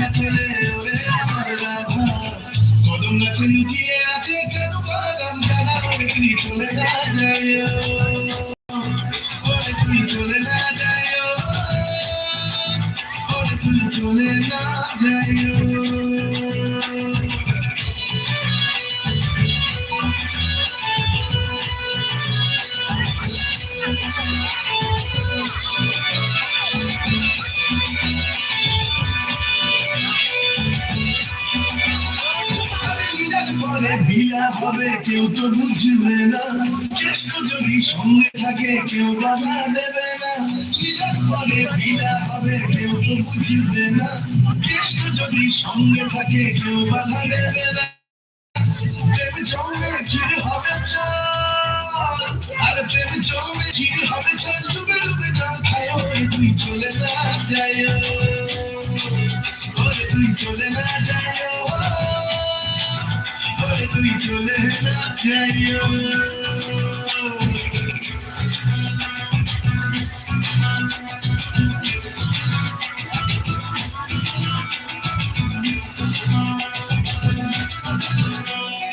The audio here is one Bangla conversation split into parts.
না তুই চলে না তুই চলে না যায় ওরে তুই চলে পরে বিয়া হবে, কেউ তো বুঝবে না। চেষ্টা যদি সঙ্গে থাকে, কেউ বাধা দেবে না। বিয়ার পরে বিয়া হবে, কেউ তো বুঝবে না। চেষ্টা যদি সঙ্গে থাকে, কেউ বাধা দেবে না। হবে হবে তুই চলে না যায়। তুই চলে না যায়। তুই চলে না যাইও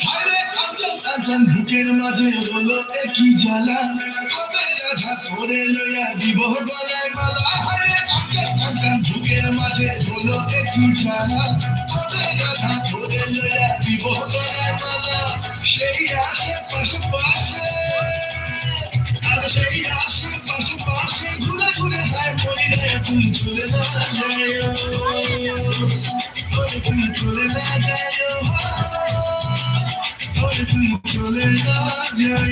হায়রে কাঞ্চন কাঞ্চন বুকের মাঝে হলো একই জ্বালা কবে রাধা ধরে লইয়া দিব গলায় মালা কাঞ্চন কাঞ্চন বুকের মাঝে হলো একই জ্বালা কবে তুই চলে না যায় তুই চলে না যায় তুই চলে না যায়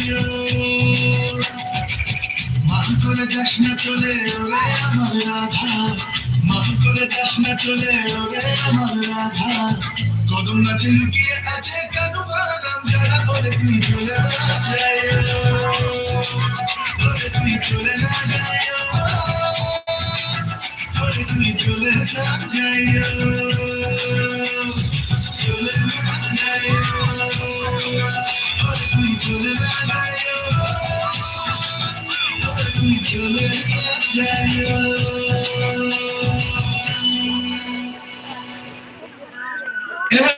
মান করে যাস না চলে ওরে আমার রাধা মান করে যাস না চলে ওরে আমার রাধা কদম গাছে লুকিয়ে আছে কানু বাগান যারা ওরে তুই চলে না যায় ওরে তুই চলে না যায় এবার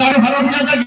কারও ভালো